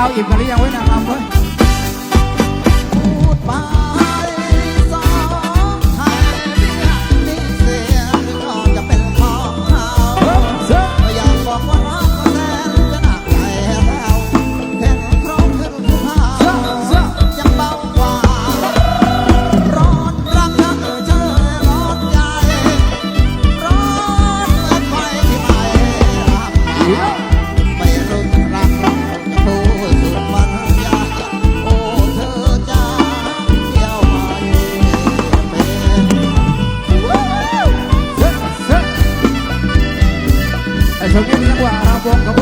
าวอิ่มกันหรือยังเว้ยนะครับเว้ย No.